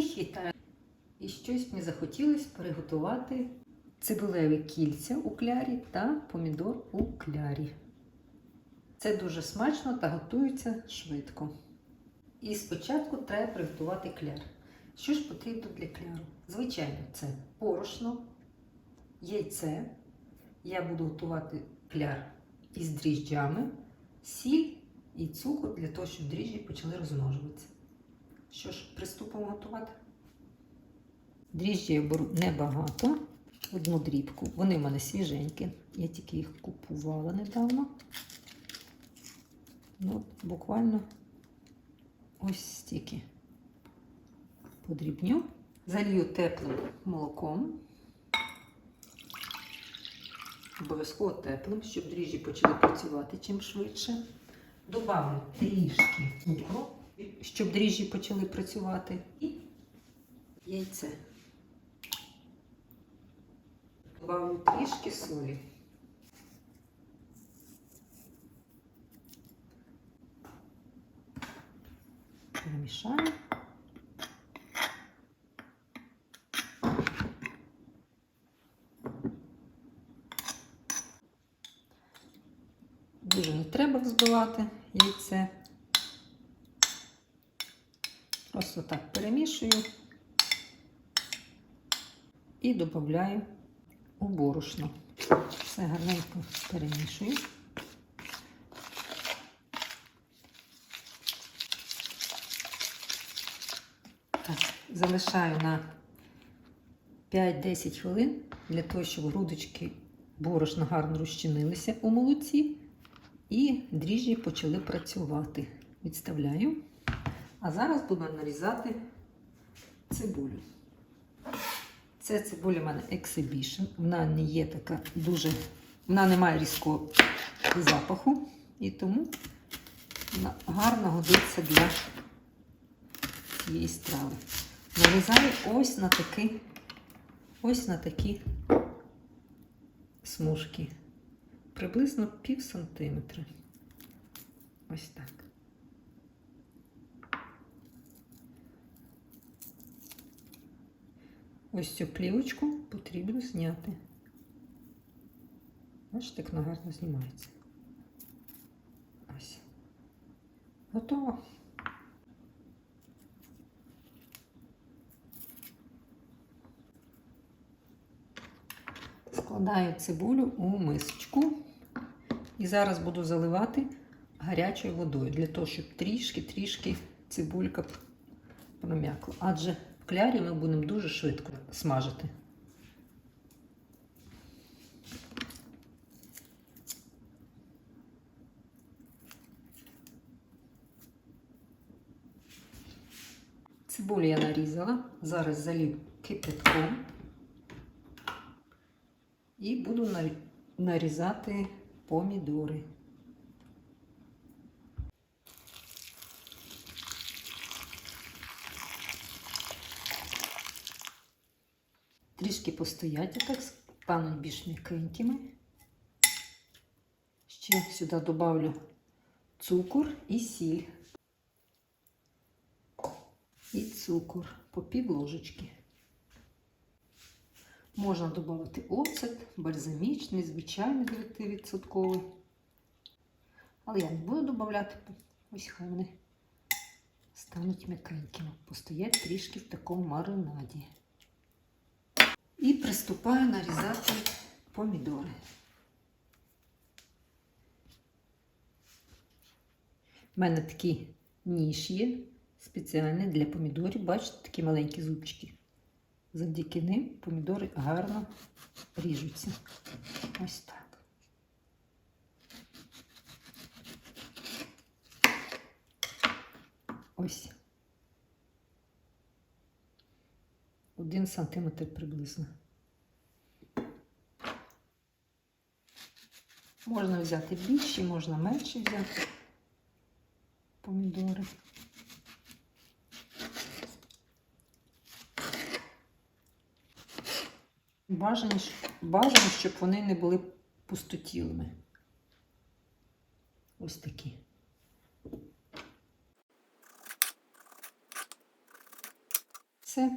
Всіх! І щось мені захотілося приготувати цибулеві кільця у клярі та помідор у клярі. Це дуже смачно та готується швидко. І спочатку треба приготувати кляр. Що ж потрібно для кляру? Звичайно, це порошно, яйце. Я буду готувати кляр із дріжджами, сіль і цукор для того, щоб дріжджі почали розмножуватися. Що ж, приступимо готувати. Дріжджі я беру небагато, одну дрібку. Вони в мене свіженькі. Я тільки їх купувала недавно. Ну, буквально ось стільки подрібню. Залью теплим молоком. Обов'язково теплим, щоб дріжджі почали працювати чим швидше. Добавлю трішки цукру, щоб дріжджі почали працювати. І яйце. Добавлю трішки солі. Перемішаю. Дуже не треба взбивати яйце. Просто так перемішую і додаю у борошно. Все гарненько перемішую. Так, залишаю на 5-10 хвилин для того, щоб грудочки борошна гарно розчинилися у молоці і дріжджі почали працювати. Відставляю. А зараз буду нарізати цибулю. Це цибуля в мене Exhibition. Вона не є така дуже, вона не має різкого запаху, і тому вона гарно годиться для цієї страви. Нарізаю ось на такі, ось на такі смужки. Приблизно пів сантиметра. Ось так. Ось цю плівочку потрібно зняти. Бачите, як вона гарно знімається. Ось. Готово. Складаю цибулю у мисочку і зараз буду заливати гарячою водою для того, щоб трішки-трішки цибулька пром'якла. Адже клярі ми будемо дуже швидко смажити. Цибулю я нарізала, зараз залів кипятком і буду нарізати помідори. Трішки постоять, так стануть більш м'якенькими. Ще сюди додавлю цукор і сіль. І цукор по пів ложечки. Можна додати оцет, бальзамічний, звичайний 9%. Але я не буду додати, ось хай вони стануть м'якенькими. Постоять трішки в такому маринаді. І приступаю нарізати помідори. У мене такий ніж є спеціальний для помідорів. Бачите, такі маленькі зубчики. Завдяки ним помідори гарно ріжуться. Ось так. Ось. Один сантиметр приблизно. Можна взяти більші, можна менші взяти помідори. Бажано, бажано, щоб вони не були пустотілими. Ось такі. все.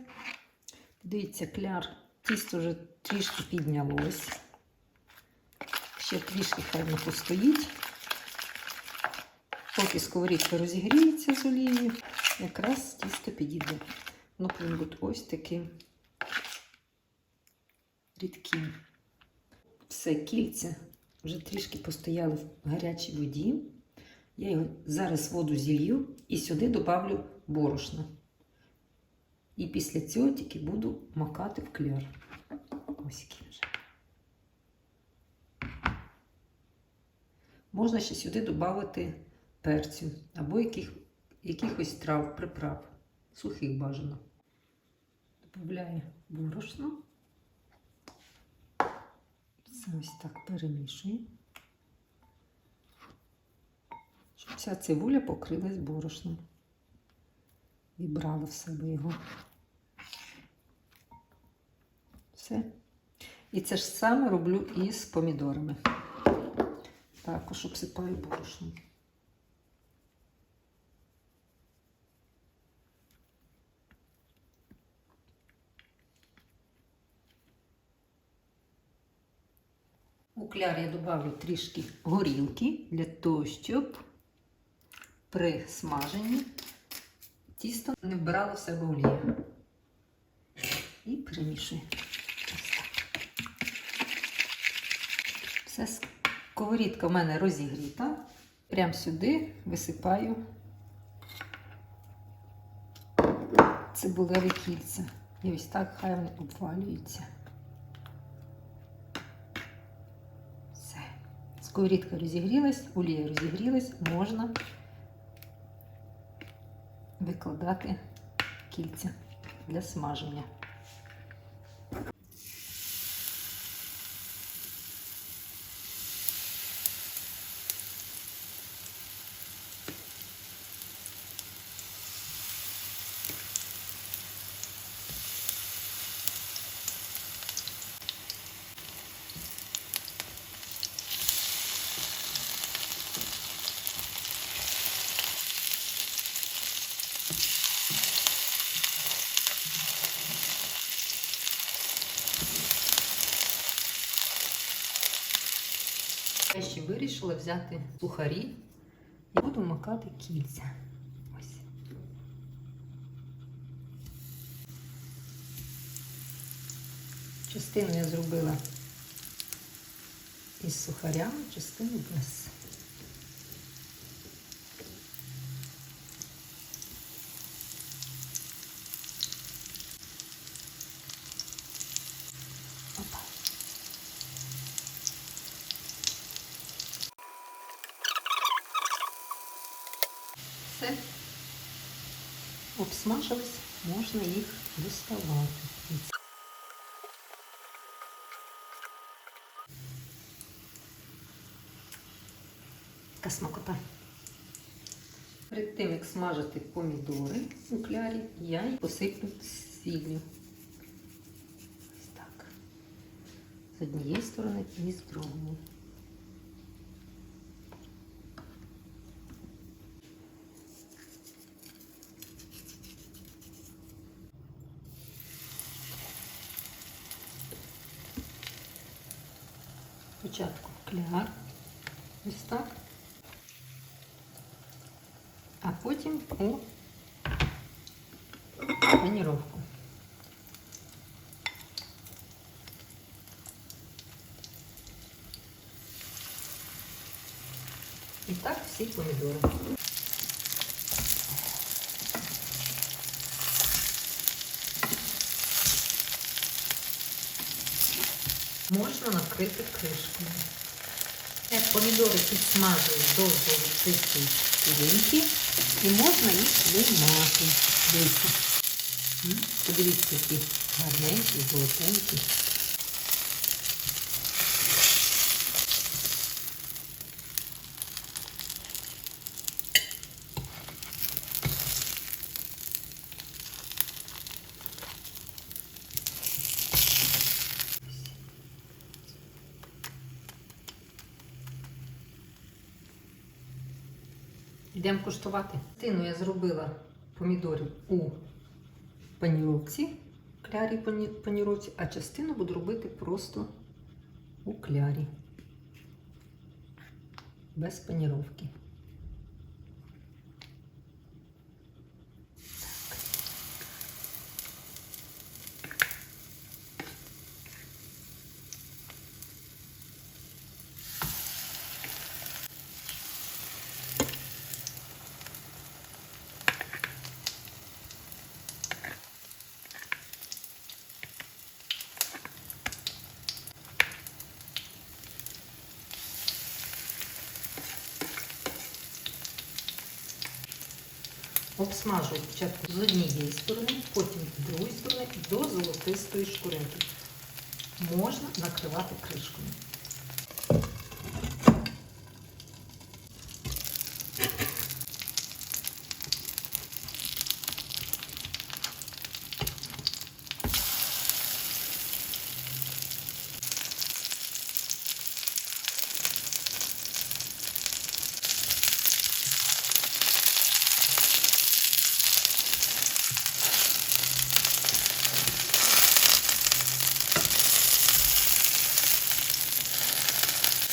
Дивіться, кляр, тісто вже трішки піднялось. Ще трішки хай постоїть. Поки сковорідка розігріється з олією, якраз тісто підійде. Воно повинно бути ось таким рідким. Все, кільця вже трішки постояли в гарячій воді. Я його зараз воду зілью і сюди добавлю борошна. І після цього тільки буду макати в кляр. Ось вже. Можна ще сюди додати перцю або яких, якихось трав, приправ, сухих бажано. Добавляю борошно. Все ось так перемішую. Щоб вся цибуля покрилась борошном. І брала в себе його. Все. І це ж саме роблю і з помідорами. Також обсипаю борошном. У кляр я добавлю трішки горілки для того, щоб при смаженні тісто не вбирало в себе олію. І перемішую. Ось так. Все, сковорідка в мене розігріта. Прямо сюди висипаю цибулеві кільця. І ось так хай вони обвалюються. Все. Сковорідка розігрілась, олія розігрілась, можна викладати кільця для смаження. Я ще вирішила взяти сухарі і буду макати кільця. Ось. Частину я зробила із сухарями, частину без. Можна їх доставати. Така смакота. Перед тим, як смажити помідори у клярі, я їх посиплю сіллю. Ось так. З однієї сторони і з другої. Спочатку в кляр, ось так, а потім у паніровку. І так всі помідори. Можна накрити кришкою. Як помідори підсмажують до золотистої шкіринки і можна їх виймати. Дивіться. Подивіться, які гарненькі, золотенькі. Йдемо куштувати. Тину я зробила помідорів у паніровці, клярі паніровці, а частину буду робити просто у клярі. Без паніровки. Обсмажую спочатку з однієї сторони, потім з другої сторони до золотистої шкуринки. Можна накривати кришкою.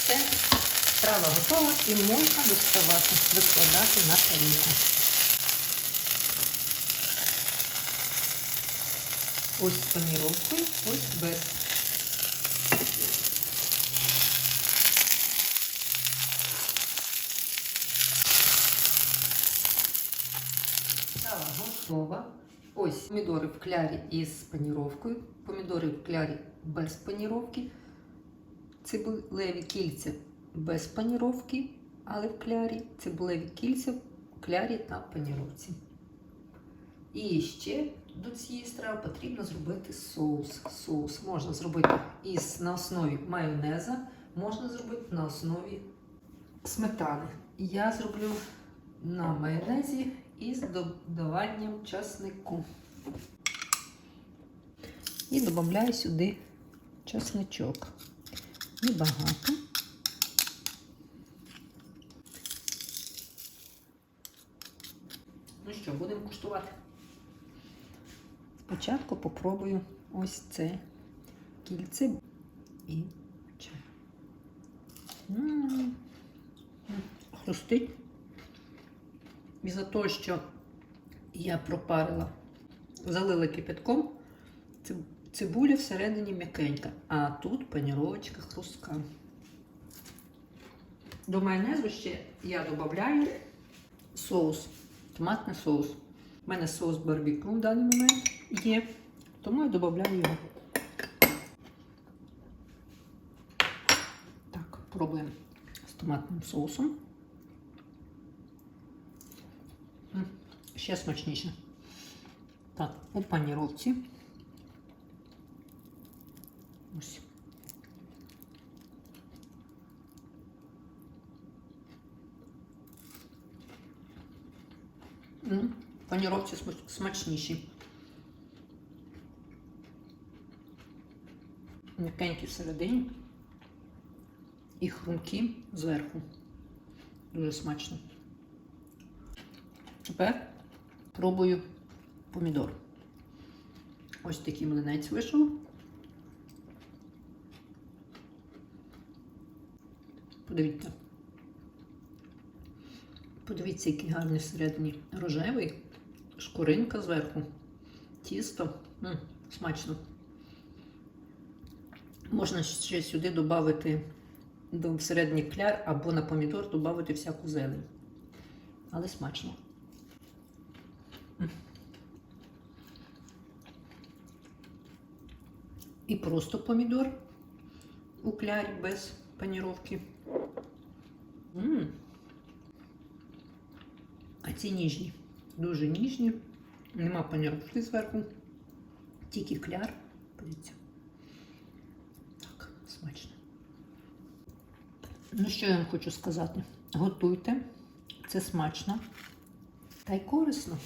Все, страва готова і можна доставати, викладати на тарілку. Ось з паніровкою, ось без. Страва готова. Ось помідори в клярі із паніровкою, помідори в клярі без паніровки, цибулеві кільця без паніровки, але в клярі, цибулеві кільця в клярі та паніровці. І ще до цієї страви потрібно зробити соус. Соус можна зробити із, на основі майонеза, можна зробити на основі сметани. Я зроблю на майонезі із додаванням часнику. І додаю сюди часничок. Небагато. Ну що, будемо куштувати. Спочатку попробую ось це кільце і чай. Хрустить. І за те, що я пропарила, залила кипятком, цибуля всередині м'якенька, а тут паніровочка хрустка. До майонезу ще я додаю соус, томатний соус. У мене соус барбекю в даний момент є, тому я додаю його. Так, пробуємо з томатним соусом. Ще смачніше. Так, у паніровці. Ось. М, Паніровці смачніші. М'якенькі всередині і хрумкі зверху. Дуже смачно. Тепер пробую помідор. Ось такий млинець вийшов. Подивіться. Подивіться, який гарний всередині рожевий, шкуринка зверху, тісто. М, смачно. Можна ще сюди додати до всередині кляр або на помідор додати всяку зелень. Але смачно. І просто помідор у клярі без паніровки. М. А ці ніжні, дуже ніжні. Нема панірушки зверху, тільки кляр. Подивіться. Так, смачно. Ну, що я вам хочу сказати? Готуйте, це смачно та й корисно.